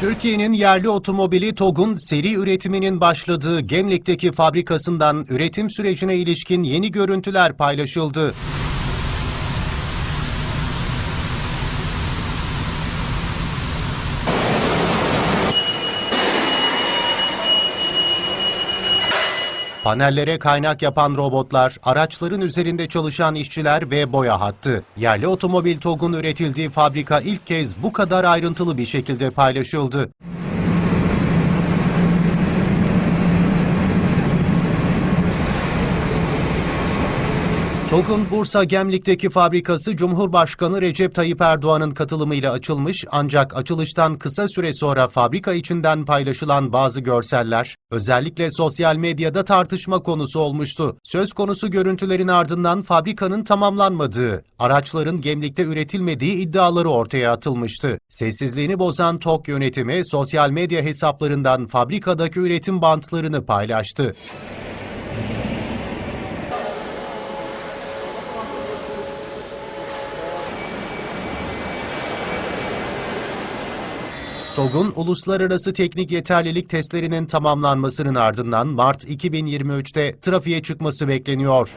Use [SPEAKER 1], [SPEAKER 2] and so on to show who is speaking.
[SPEAKER 1] Türkiye'nin yerli otomobili TOG'un seri üretiminin başladığı Gemlik'teki fabrikasından üretim sürecine ilişkin yeni görüntüler paylaşıldı. Panellere kaynak yapan robotlar, araçların üzerinde çalışan işçiler ve boya hattı. Yerli otomobil TOG'un üretildiği fabrika ilk kez bu kadar ayrıntılı bir şekilde paylaşıldı. TOG'un Bursa Gemlik'teki fabrikası Cumhurbaşkanı Recep Tayyip Erdoğan'ın katılımıyla açılmış ancak açılıştan kısa süre sonra fabrika içinden paylaşılan bazı görseller özellikle sosyal medyada tartışma konusu olmuştu. Söz konusu görüntülerin ardından fabrikanın tamamlanmadığı, araçların Gemlik'te üretilmediği iddiaları ortaya atılmıştı. Sessizliğini bozan TOG yönetimi sosyal medya hesaplarından fabrikadaki üretim bantlarını paylaştı. TOG'un uluslararası teknik yeterlilik testlerinin tamamlanmasının ardından Mart 2023'te trafiğe çıkması bekleniyor.